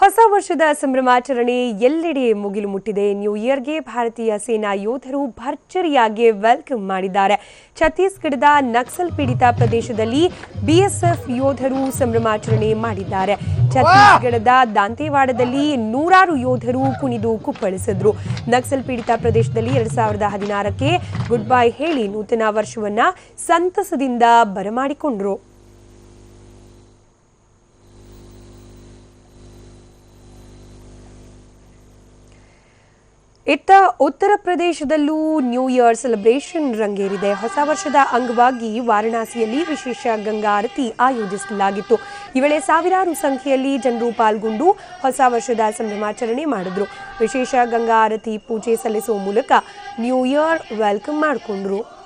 ಹೊಸ ವರ್ಷದ ಸಂಭ್ರಮಾಚರಣೆ ಎಲ್ಲೆಡೆ ಮುಗಿಲು ಮುಟ್ಟಿದೆ ನ್ಯೂ ಇಯರ್ಗೆ ಭಾರತೀಯ ಸೇನಾ ಯೋಧರು ಭರ್ಜರಿಯಾಗಿ ವೆಲ್ಕಮ್ ಮಾಡಿದ್ದಾರೆ. ಛತ್ತೀಸ್ಗಢದ ನಕ್ಸಲ್ ಪೀಡಿತ ಪ್ರದೇಶದಲ್ಲಿ ಬಿಎಸ್ಎಫ್ ಯೋಧರು ಸಂಭ್ರಮಾಚರಣೆ ಮಾಡಿದ್ದಾರೆ. ಛತ್ತೀಸ್ಗಢದ ದಾಂತೇವಾಡದಲ್ಲಿ ನೂರಾರು ಯೋಧರು ಕುಣಿದು ಕುಪ್ಪಳಿಸಿದ್ರು. ನಕ್ಸಲ್ ಪೀಡಿತ ಪ್ರದೇಶದಲ್ಲಿ ಎರಡ್ ಸಾವಿರದ ಹದಿನಾರಕ್ಕೆ ಗುಡ್ ಬೈ ಹೇಳಿ ನೂತನ ವರ್ಷವನ್ನ ಸಂತಸದಿಂದ ಬರಮಾಡಿಕೊಂಡ್ರು. ಇತ್ತ ಉತ್ತರ ಪ್ರದೇಶದಲ್ಲೂ ನ್ಯೂ ಇಯರ್ ಸೆಲೆಬ್ರೇಷನ್ ರಂಗೇರಿದೆ. ಹೊಸ ವರ್ಷದ ಅಂಗವಾಗಿ ವಾರಣಾಸಿಯಲ್ಲಿ ವಿಶೇಷ ಗಂಗಾ ಆರತಿ ಆಯೋಜಿಸಲಾಗಿತ್ತು. ಈ ವೇಳೆ ಸಾವಿರಾರು ಸಂಖ್ಯೆಯಲ್ಲಿ ಜನರು ಪಾಲ್ಗೊಂಡು ಹೊಸ ವರ್ಷದ ಸಂಭ್ರಮಾಚರಣೆ ಮಾಡಿದ್ರು. ವಿಶೇಷ ಗಂಗಾ ಆರತಿ ಪೂಜೆ ಸಲ್ಲಿಸುವ ಮೂಲಕ ನ್ಯೂ ಇಯರ್ ವೆಲ್ಕಮ್ ಮಾಡಿಕೊಂಡ್ರು.